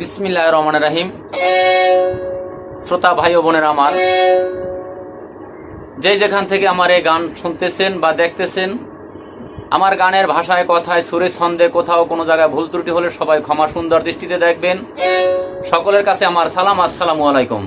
বিসমিল্লাহ রহমান রাহিম। শ্রোতা ভাই ও বোনের আমার, যে যেখান থেকে আমার এই গান শুনতেছেন বা দেখতেছেন, আমার গানের ভাষায় কথায় সুরে ছন্দে কোথাও কোনো জায়গায় ভুল ত্রুটি হলে সবাই ক্ষমা সুন্দর দৃষ্টিতে দেখবেন। সকলের কাছে আমার সালাম, আসসালামু আলাইকুম।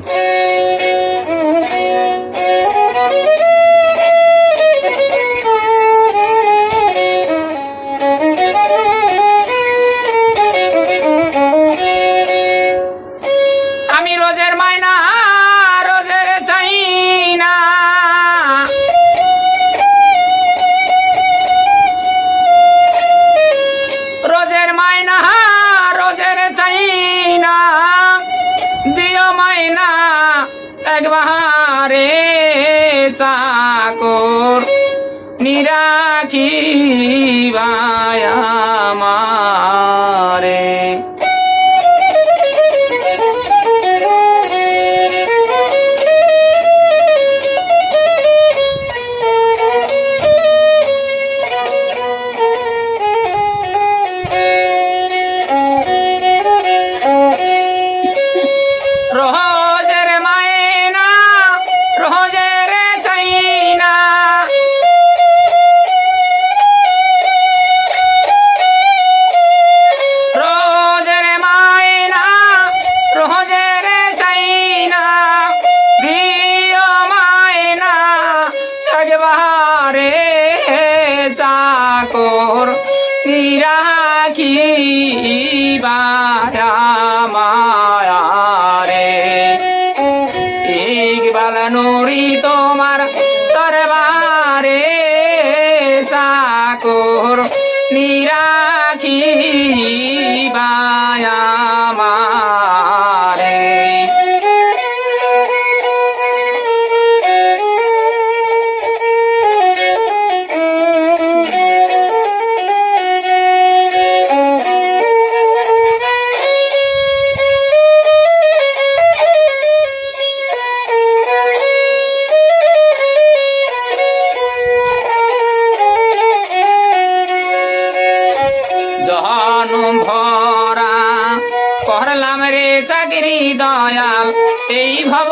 দয়াল এই ভব।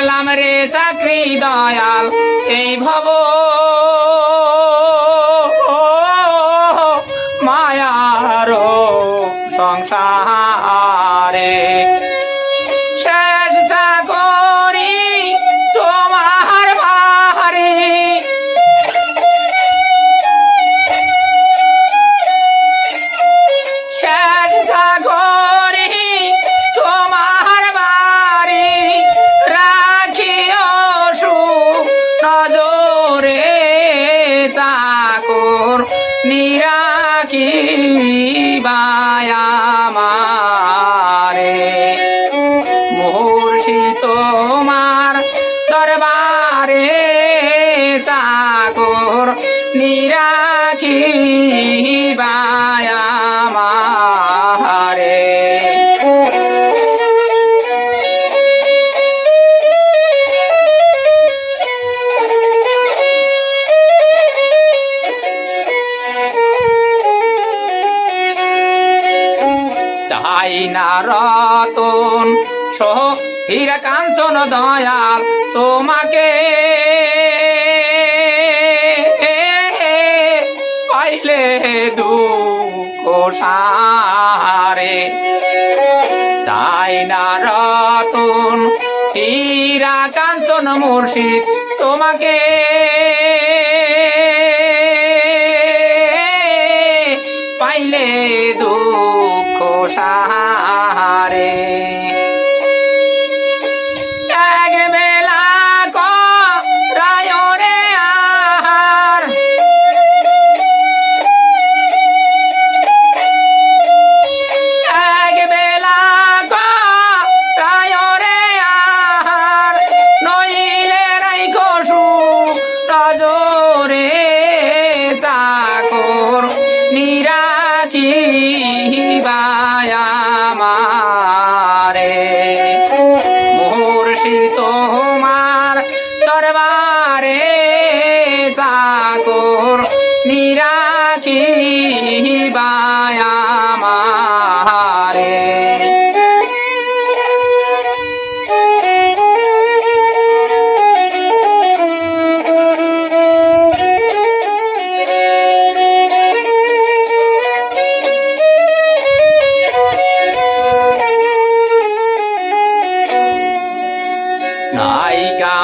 করলাম রে চাকরি দয়াল এই ভব মায়ার সংসারে। চাকর নিরাকি বায়ামারে চাই না রতন সহ হীরা কাঞ্চন দয়াল তোমাকে। সারে চাই না রতন হীরা কাঞ্চন মুর্শিদ তোমাকে। পাইলে দুঃখ সাহারে।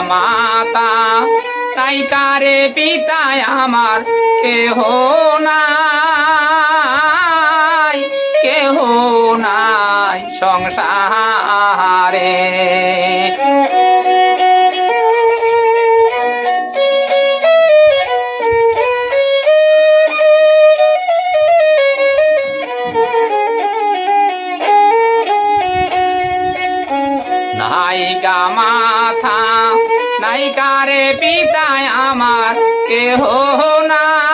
মাতা। তাই তারে পিতায় আমার কেহ নাই কেহ নাই সংসারে। কেহ